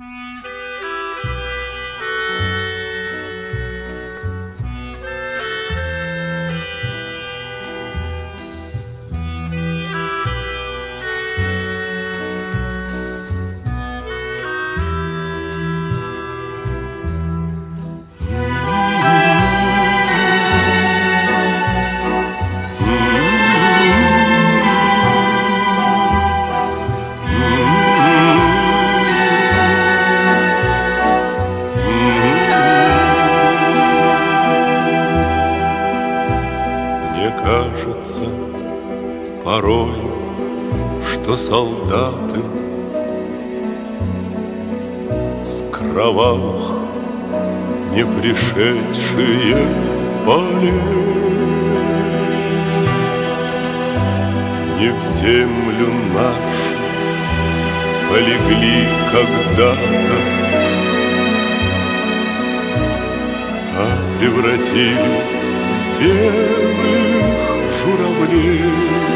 Mm-hmm. Порой, что солдаты С кровавых не пришедшие полей Не в землю нашу полегли когда-то А превратились в белых журавлей.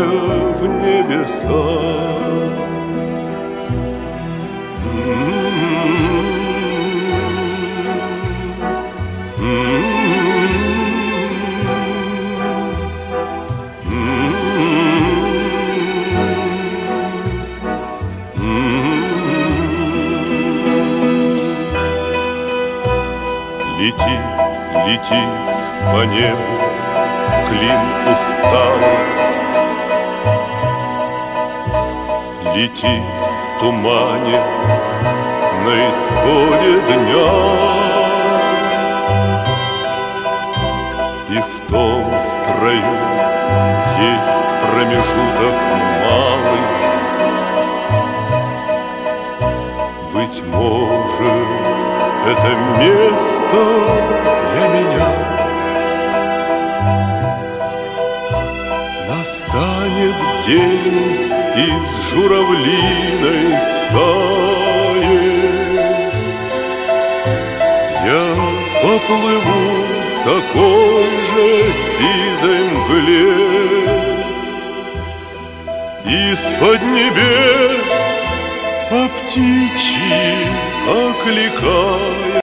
в небеса. Летит, летит по небу клин усталый Летит в тумане на исходе дня. И в том строю есть промежуток малый. Быть может, это место Настанет день из журавлиной стаи Я поплыву такой же сизой мгле Из-под небес по птичьи окликая.